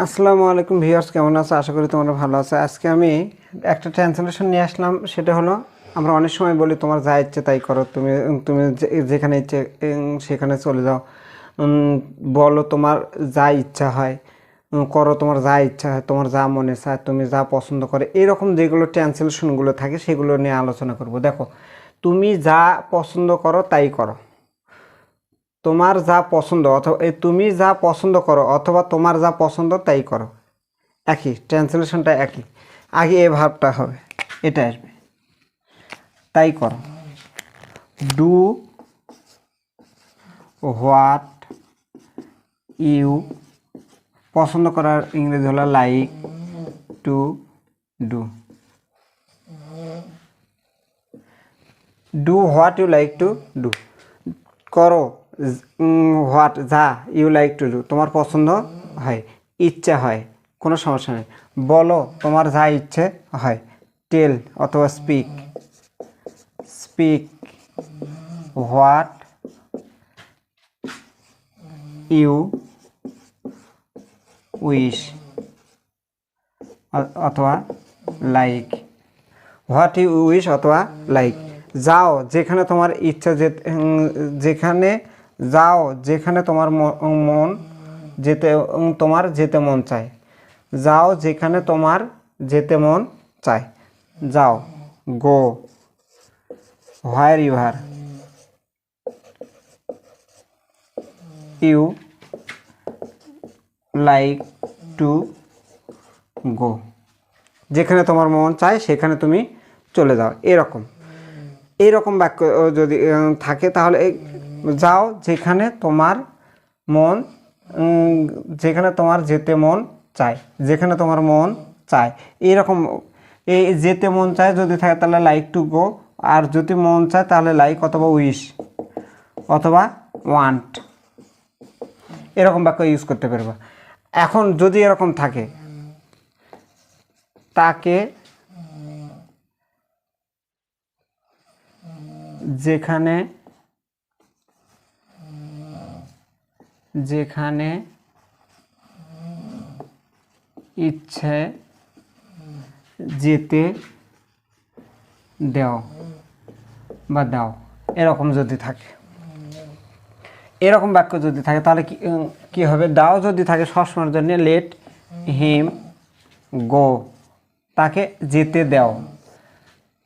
আসসালামু আলাইকুম ভিউয়ার্স, কেমন আছো? আশা করি তোমরা ভালো আছো। আজকে আমি একটা ট্রান্সলেশন নিয়ে আসলাম, সেটা হলো, আমরা অনেক সময় বলি, তোমার যা ইচ্ছে তাই করো, তুমি তুমি যেখানে ইচ্ছে সেখানে চলে যাও। বলো তোমার যা ইচ্ছা হয় করো তোমার যা ইচ্ছা হয়, তোমার যা মনে চায়, তুমি যা পছন্দ করে। এরকম যেগুলো ট্রান্সলেশনগুলো থাকে, সেগুলো নিয়ে আলোচনা করব। দেখো, তুমি যা পছন্দ করো, তাই করো। তোমার যা পছন্দ, অথবা তুমি যা পছন্দ করো, অথবা তোমার যা পছন্দ তাই করো। একই ট্রান্সলেশনটা একই। আগে এ ভাবটা হবে, এটা আসবে। তাই করো। ডু হোয়াট ইউ পছন্দ করার ইংরেজি হলো like to do do what you like to do করো। হোয়াট যা ইউ লাইক টু ডু তোমার পছন্দ হয়, ইচ্ছা হয়, কোনো সমস্যা নেই। বলো, তোমার যা ইচ্ছে হয় টেল অথবা speak speak what you wish অথবা লাইক হোয়াট ইউ উইশ অথবা লাইক যাও, যেখানে তোমার ইচ্ছা যেখানে যাও যেখানে তোমার মন যেতে তোমার যেতে মন চায়। যাও যেখানে তোমার যেতে মন চায়। যাও, go, where you are. You like to go. যেখানে তোমার মন চায়, সেখানে তুমি চলে যাও। এরকম। এইরকম বাক্য যদি থাকে, তাহলে যাও যেখানে তোমার মন যেখানে তোমার যেতে মন চায়, যেখানে তোমার মন চায়। এইরকম, এই যেতে মন চায় যদি থাকে তাহলে লাইক টু গো আর যদি মন চায় তাহলে লাইক অথবা উইশ অথবা ওয়ান্ট এরকম বাক্য ইউজ করতে পারবা। এখন যদি এরকম থাকে, তাকে যেখানে যেখানে ইচ্ছে যেতে দেও বা দাও, এরকম যদি থাকে। এরকম বাক্য যদি থাকে, তাহলে কি কি হবে? দাও যদি থাকে, সবসময়ের জন্য লেট হিম গো তাকে যেতে দাও।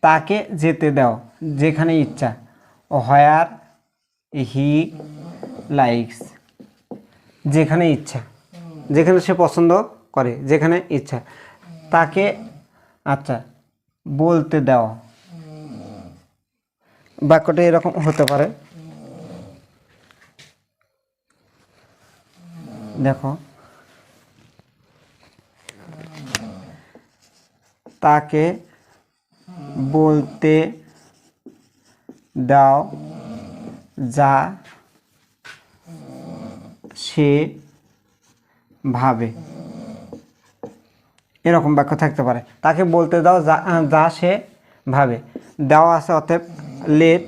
তাকে যেতে দাও, যেখানে ইচ্ছা। হোয়ার হি লাইকস যেখানে ইচ্ছা, যেখানে সে পছন্দ করে, যেখানে ইচ্ছা, তাকে আচ্ছা বলতে দাও। বাক্যটা এরকম হতে পারে। দেখো। তাকে বলতে দাও যা সে ভাবে এরকম বাক্য থাকতে পারে। তাকে বলতে দাও যা যা সে ভাবে দেওয়া আছে অতএব লেট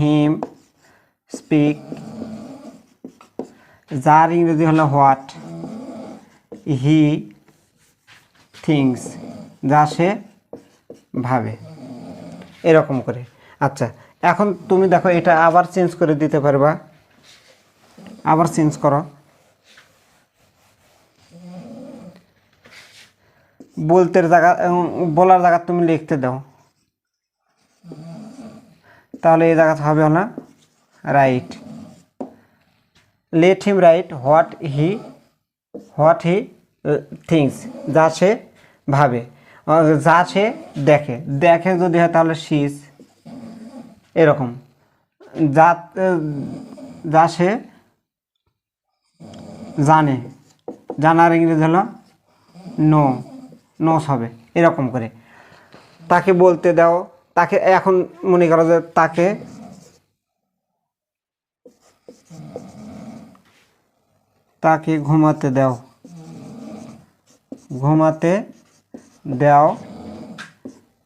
হিম স্পিক যার ইংরেজি হলো হোয়াট হি থিংস যা সে ভাবে এরকম করে। আচ্ছা এখন তুমি দেখো এটা আবার চেঞ্জ করে দিতে পারবা। আবার চেঞ্জ করো। বলতে জায়গা বলার জায়গা তুমি লিখতে দাও। তাহলে এই জায়গাতে হবে না right let him write what he what he thinks যা সে ভাবে। যা সে দেখে। দেখে যদি হয় তাহলে শীষ এরকম। যা যা সে জানে। জানার ইংরেজি হলো নো। নোস হবে এরকম করে। তাকে বলতে দাও। তাকে এখন মনে করো যে তাকে তাকে ঘুমাতে দাও। ঘুমাতে দাও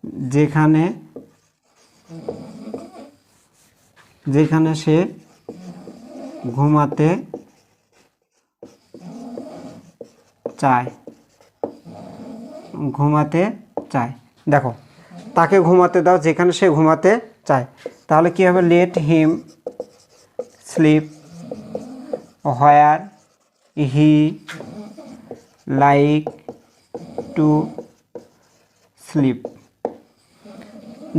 যেখানে যেখানে সে ঘুমাতে চায়। ঘুমাতে চায়। দেখো, তাকে ঘুমাতে দাও যেখানে সে ঘুমাতে চায়। তাহলে কী হবে? Let him sleep where he like to sleep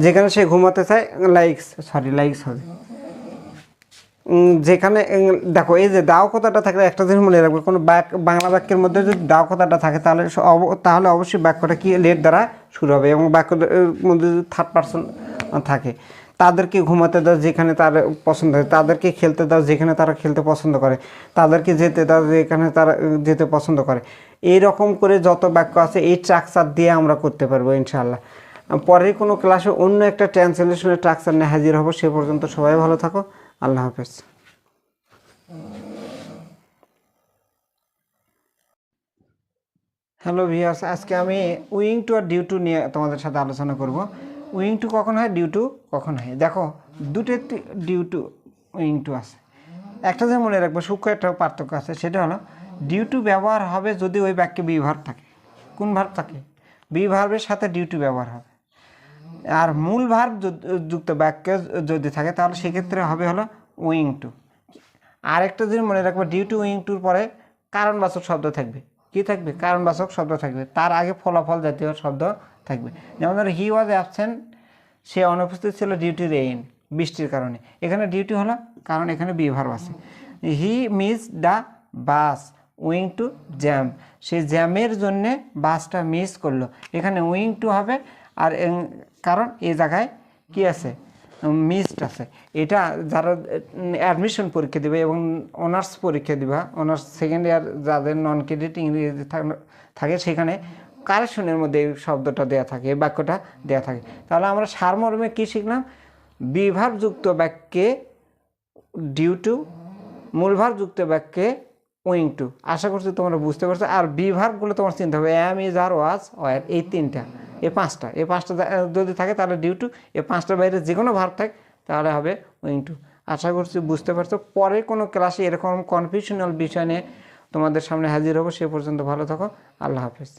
যেখানে সে ঘুমাতে চায় লাইকস সরি লাইকস হবে। যেখানে দেখো, এই যে দাও কথাটা থাকলে একটা জিনিস মনে রাখবে, কোনো বাক বাংলা বাক্যের মধ্যে যদি দাও কথাটা থাকে, তাহলে তাহলে অবশ্যই বাক্যটা কি, লেট দ্বারা শুরু হবে এবং বাক্য মধ্যে যদি থার্ড পার্সন থাকে, তাদেরকে ঘুমাতে দাও যেখানে তার পছন্দ হয়, তাদেরকে খেলতে দাও যেখানে তারা খেলতে পছন্দ করে, তাদেরকে যেতে দাও যেখানে তারা যেতে পছন্দ করে এই রকম করে যত বাক্য আছে, এই স্ট্রাকচার দিয়ে আমরা করতে পারব, ইনশাআল্লাহ। পরের কোনো ক্লাসে অন্য একটা ট্রান্সলেশনের স্ট্রাকচার নিয়ে হাজির হব, সে পর্যন্ত সবাই ভালো থাকো। আল্লাহ হাফেজ। হ্যালো ভিউয়ার্স আজকে আমি উইং টু আর ডিউ টু নিয়ে তোমাদের সাথে আলোচনা করব। উইং টু কখন হয়, ডিউ টু কখন হয়? দেখো, দুটো ডিউ টু, উইং টু আছে। একটা যে মনে রাখব, সূক্ষ্ম একটা পার্থক্য আছে, সেটা হলো ডিউ টু ব্যবহার হবে যদি ওই বাক্যে বিভার থাকে। কোন ভার থাকে? বিভার্বের সাথে ডিউ টু ব্যবহার হবে। আর মূল ভার যুক্ত বাক্য যদি থাকে, তাহলে সেক্ষেত্রে হবে হলো উইং টু। আরেকটা জিনিস মনে রাখব ডিউ টু উইং টুর পরে কারণবাচক শব্দ থাকবে। কি থাকবে? কারণবাচক শব্দ থাকবে। তার আগে ফলাফল জাতীয় শব্দ থাকবে। যেমন ধরো হি ওয়াজ অ্যাবসেন্ট সে অনুপস্থিত ছিল ডিউটি রেইন বৃষ্টির কারণে। এখানে ডিউটি হলো, কারণ এখানে বিভার আছে। He miss the bus owing to jam সে জ্যামের জন্যে বাসটা মিস করল। এখানে উইং টু হবে, আর কারণ এই জায়গায় কি আছে? মিসড আছে। এটা যারা অ্যাডমিশন পরীক্ষা দিবে এবং অনার্স পরীক্ষা দিবা অনার্স সেকেন্ড ইয়ার যাদের নন ক্রেডিট ইংরেজি থাক- সেখানে কারেকশনের মধ্যে এই শব্দটা দেয়া থাকে, এই বাক্যটা দেয়া থাকে। তাহলে আমরা সারমর্মে কী শিখলাম? বিভাবযুক্ত বাক্যে ডিউ টু মূলভারযুক্ত বাক্যে উইং টু আশা করছি তোমরা বুঝতে পারছ। আর বিভাগগুলো তোমার চিন্তা হবে am is are was were এই তিনটা। এই পাঁচটা, এ পাঁচটা যদি থাকে তাহলে ডিউ টু এ পাঁচটার বাইরে যে কোনো ভার থাকে, তাহলে হবে উইং টু আশা করছি বুঝতে পারছ। পরে কোনো ক্লাসে এরকম কনফিউশনাল বিষয় নিয়ে তোমাদের সামনে হাজির হব, সে পর্যন্ত ভালো থাকো। আল্লাহ হাফেজ।